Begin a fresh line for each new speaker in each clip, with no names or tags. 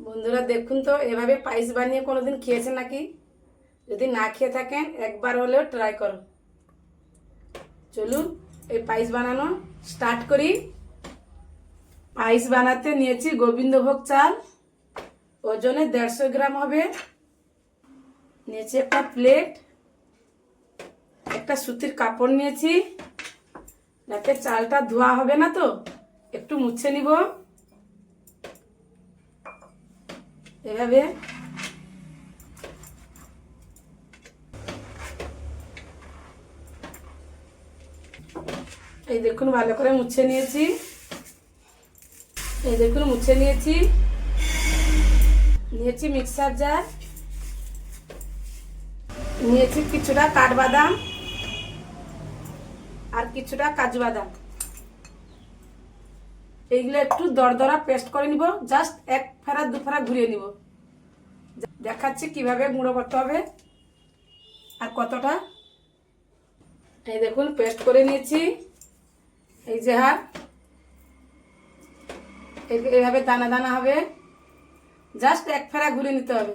বন্ধুরা, দেখুন তো, এভাবে পায়েস বানিয়ে কোনোদিন খেয়েছেন নাকি? যদি না খেয়ে থাকেন, একবার হলেও ট্রাই করুন। চলুন, এই পায়েস বানানো স্টার্ট করি। পায়েস বানাতে নিয়েছি গোবিন্দভোগ চাল। ওজনে দেড়শো গ্রাম হবে। নিয়েছি একটা প্লেট একটা সুতির কাপড় নিয়েছি। যাতে চালটা ধোয়া হবে না তো, একটু মুছে নিব। এভাবে। এই দেখুন, ভালো করে মুছে নিয়েছি। এই দেখুন, মুছে নিয়েছি। নিয়েছি মিক্সার জার নিয়েছি কিছুটা কাঠবাদাম আর কিছুটা কাজু বাদাম। এইগুলো একটু দরদরা পেস্ট করে নিব জাস্ট এক ফেরা, দু ফেরা ঘুরিয়ে নিব। দেখাচ্ছি কীভাবে গুঁড়ো করতে হবে আর কতটা। এই দেখুন পেস্ট করে নিয়েছি। এই যে হার এই- এইভাবে দানা দানা হবে। জাস্ট এক ফেরা ঘুরে নিতে হবে।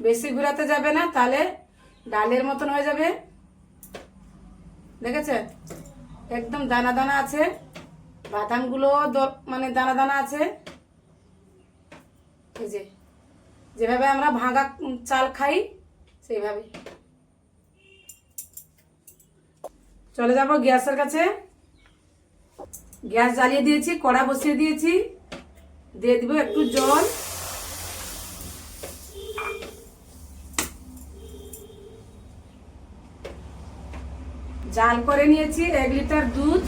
বেশি ঘুরাতে যাবে না, তাহলে ডালের মতন হয়ে যাবে। দেখেছেন একদম দানা দানা আছে। বাদামগুলো মানে দানা দানা আছে। এই যে, যেভাবে আমরা ভাঙা চাল খাই, সেইভাবে। চলে যাব গ্যাসের কাছে। গ্যাস জ্বালিয়ে দিয়েছি, কড়া বসিয়ে দিয়েছি। দিয়ে দিব একটু জল। জাল করে নিয়েছি, এক লিটার দুধ।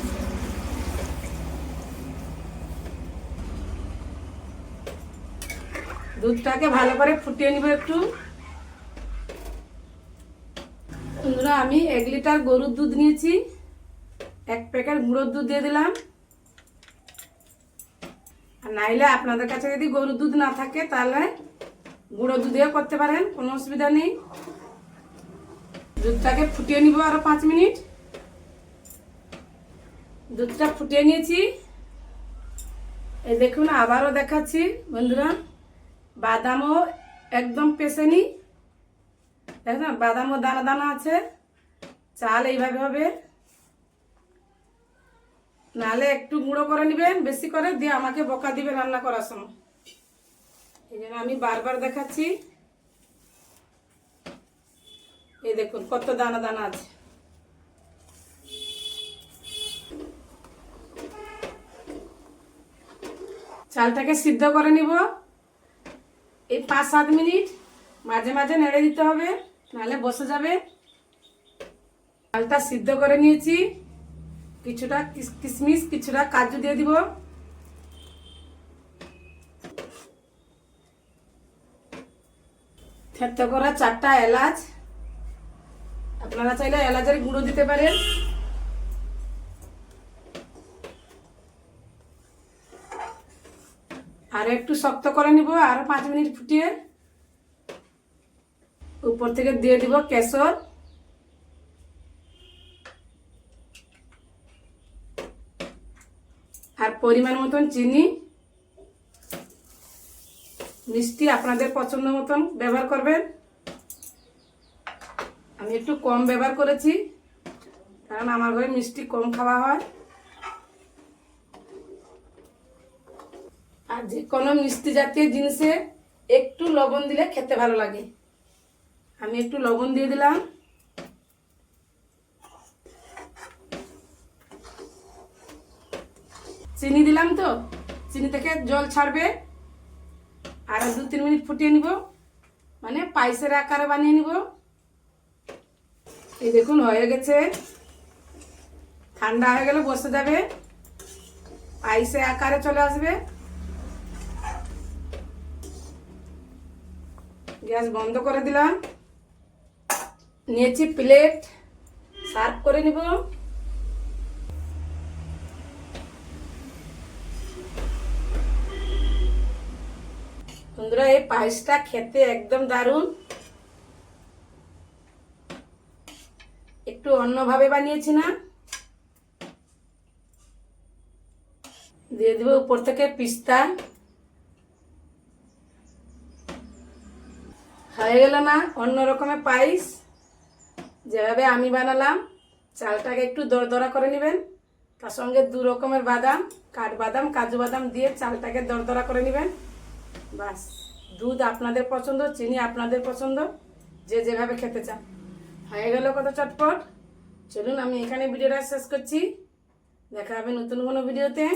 দুধটাকে ভালো করে ফুটিয়ে নিব একটু। বন্ধুরা, আমি এক লিটার গরুর দুধ নিয়েছি। এক প্যাকেট গুঁড়োর দুধ দিয়ে দিলাম। আর নাইলে আপনাদের কাছে যদি গরুর দুধ না থাকে, তাহলে গুঁড়ো দুধেও করতে পারেন, কোনো অসুবিধা নেই। দুধটাকে ফুটিয়ে নিব আরও পাঁচ মিনিট। দুধটা ফুটিয়ে নিয়েছি। এই দেখুন, আবারও দেখাচ্ছি, বন্ধুরা। বাদামও একদম পেশেনি দেখুন, বাদামও দানা দানা আছে। চাল এইভাবে হবে। নাহলে একটু গুঁড়ো করে নেবেন, বেশি করে, দিয়ে আমাকে বকা দিবে রান্না করার সময়। এই জন্য আমি বারবার দেখাচ্ছি। এই দেখুন, কত দানা দানা আছে। চালটাকে সিদ্ধ করে নিব। এই পাঁচ সাত মিনিট মাঝে মাঝে নেড়ে দিতে হবে, নাহলে বসে যাবে। চালটা সিদ্ধ করে নিয়েছি। কিছুটা কিশমিশ কিছুটা কাজু দিয়ে দিব। থেতো করা চারটা এলাচ। আপনারা চাইলে এলাচের গুঁড়ো দিতে পারেন। আর একটু শক্ত করে নিব আরও পাঁচ মিনিট ফুটিয়ে উপর থেকে দিয়ে দিব কেশর। আর পরিমাণ মতন চিনি। মিষ্টি আপনাদের পছন্দ মতন ব্যবহার করবেন। আমি একটু কম ব্যবহার করেছি, কারণ আমার ঘরে মিষ্টি কম খাওয়া হয়। আর যে কোনো মিষ্টি জাতীয় জিনিসে একটু লবণ দিলে খেতে ভালো লাগে। আমি একটু লবণ দিয়ে দিলাম। চিনি দিলাম তো, চিনি থেকে জল ছাড়বে। আর দু তিন মিনিট ফুটিয়ে নিব। মানে পায়েসের আকারে বানিয়ে নিব। এই দেখুন, হয়ে গেছে। ঠান্ডা হয়ে গেলে বসে যাবে। পায়েসের আকারে চলে আসবে। গ্যাস বন্ধ করে দিলাম। নিয়েছি প্লেট। সার্ভ করে নিব। বন্ধুরা, এই পায়েসটা খেতে একদম দারুণ। একটু অন্যভাবে বানিয়েছি না। দিয়ে দেবো উপর থেকে পিস্তা। হয়ে গেল না, অন্য রকমের পায়েস যেভাবে আমি বানালাম, চালটাকে একটু দরদরা করে নেবেন। তার সঙ্গে দু রকমের বাদাম কাঠবাদাম কাজু বাদাম দিয়ে চালটাকে দরদরা করে নেবেন। বাস, দুধ আপনাদের পছন্দ, চিনি আপনাদের পছন্দ, যে যেভাবে খেতে চান। হয়ে গেল কত চটপট। চলুন, আমি এখানে ভিডিওটা শেষ করছি। দেখা হবে নতুন কোনো ভিডিওতে।